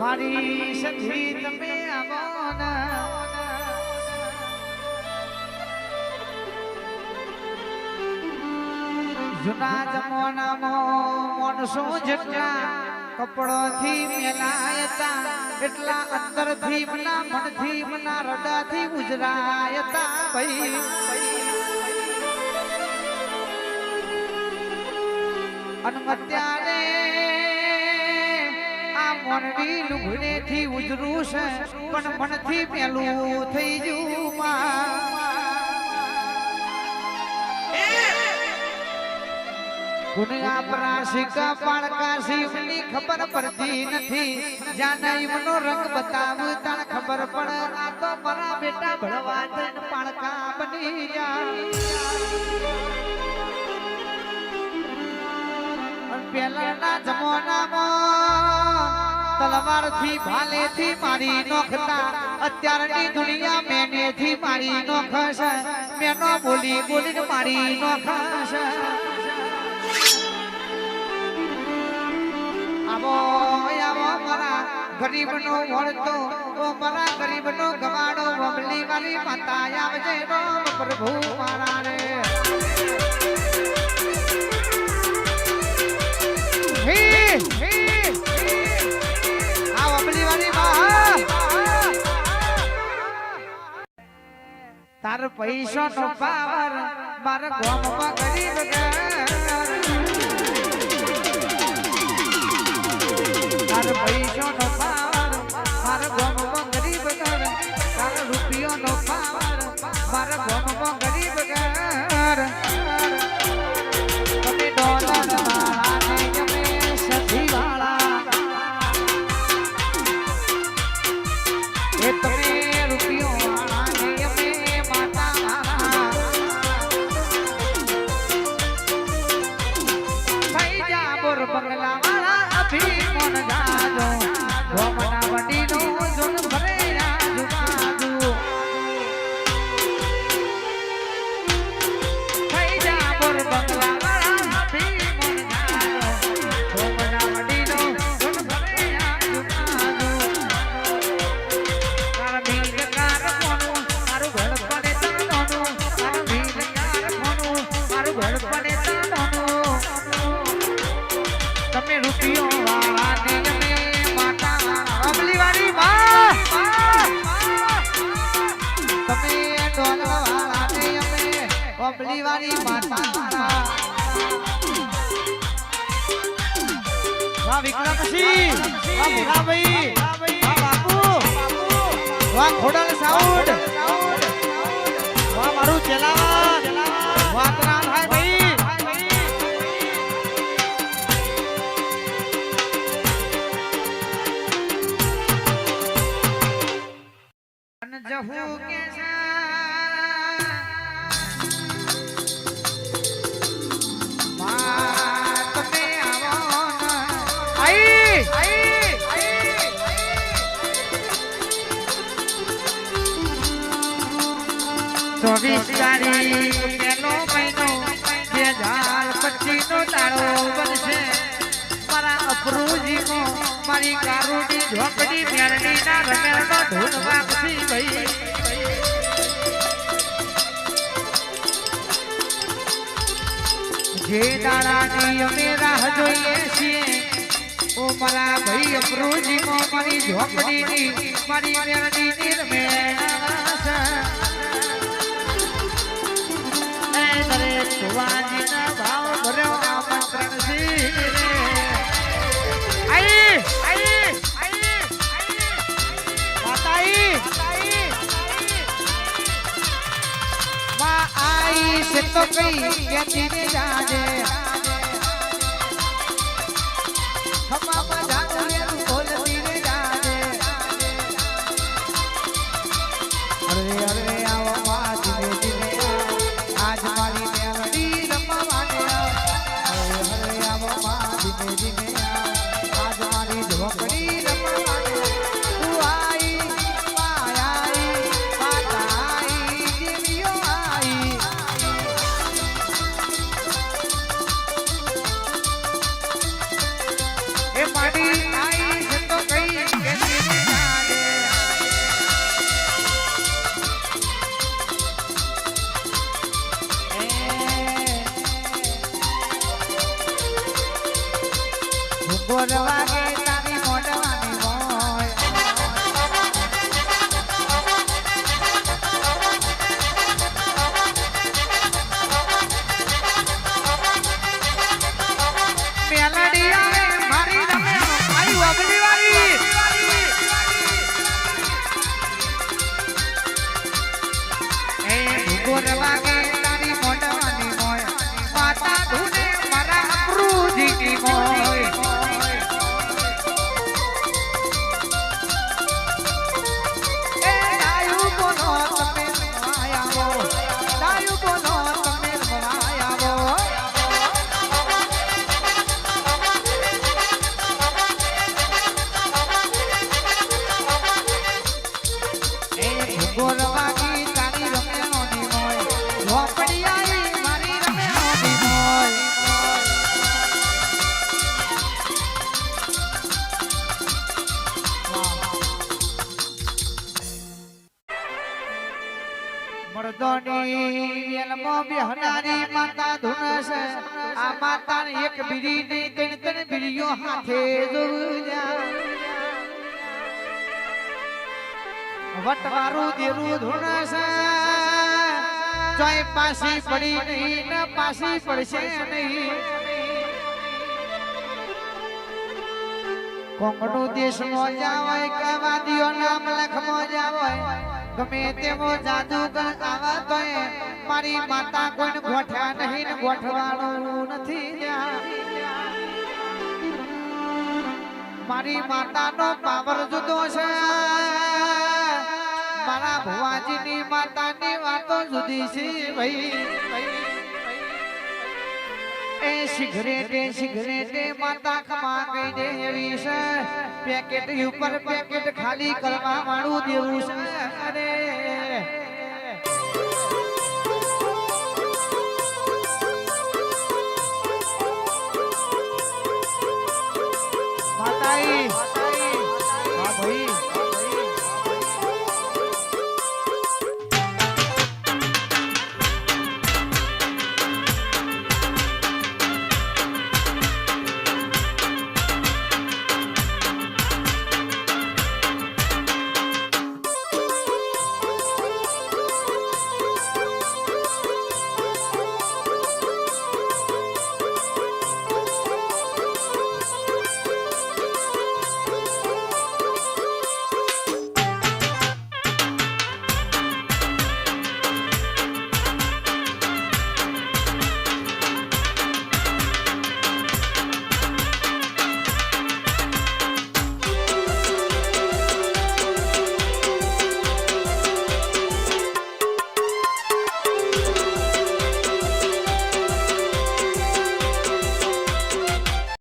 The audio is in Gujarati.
મારી સધી તમે આવો ના. જૂના જમાનામાં માણસો જેટલા કપડોથી મેલાયતા એટલા અંતરથી મના મનથી મના રડાથી ઉજરાયતા ભાઈ અત્યારે આ મોરડી લુગડે થી ઉજરું છે, પણ મનથી પેલું થઈ ગયું ગુનિયા શિવની ખબર પડતી નથી જાને એમનો રંગ બતાવ તાણ ખબર પડે, આ તો મારા બેટા ભળવા પાળકા બની ગયા પેલાના જમાનામાં તલવારથી ભાલેથી મારી નોખતા, અત્યારની દુનિયા મેનેથી મારી નોખશ, મેનો બોલી બોલી મારી નોખશ. આવો આવો મારા ગરીબનો વળતો, ઓ મારા ગરીબનો ગવાડો બબલી વાળી માતા આવજે રામ પ્રભુ મારા રે. તાર પૈસો નો પાવર મારા ગામમાં ગરીબ ઘર તાર પૈસો નો પાવર મારા ગામમાં અમલી વાળી માતા વાહ, વિક્રમસિંહ. વાહ ભોલાભાઈ વાહ, બાપુ. વાહ, ખોડલ સાઉન્ડ. વાહ, મારું ચેલાવર ચોવીસ તારીખ મહિનો બે હજાર પચીસ નો તાળો બનશે. મારા અપરૂજીનો મારી કારુડી ઝોપડી મેરડી ના રમેરનો ધૂન વાગશી ભાઈ. જે દાડાની અમે રાહ જોઈએ છીએ, ઓ મારા ભાઈ અપરૂજીનો મારી ઝોપડીની મારી મેરડીની રમેરણા એ દરેક ભાવ ભર્યો આમંત્રણ છે રે. આઈ, આઈ, આઈ, માતા માં આઈ છે તો કઈ કહેતી જાજે. મર્દોની વેલમાં બેહનારી માતા ધૂન આ માતાને પડી નહીં નહીં. કોંગડું દેશમાં જાવાય કે વાદીઓ નામ લખમાં જાવાય? ગમે તેવો જાદુગર આવા તોય મારી માતા કોઈને ગોઠ્યા નહીં ને ગોઠવાનું નથી મારી માતાનો પાવર જુદો છે. મારા ભુવાજીની માતાની વાતો જુદી છે ભાઈ. એ સિગરેટે સિગરેટે માતા કમા કઈ દે એવી છે. પેકેટ ઉપર પેકેટ ખાલી કરવા વાળું દેવું છે. અરે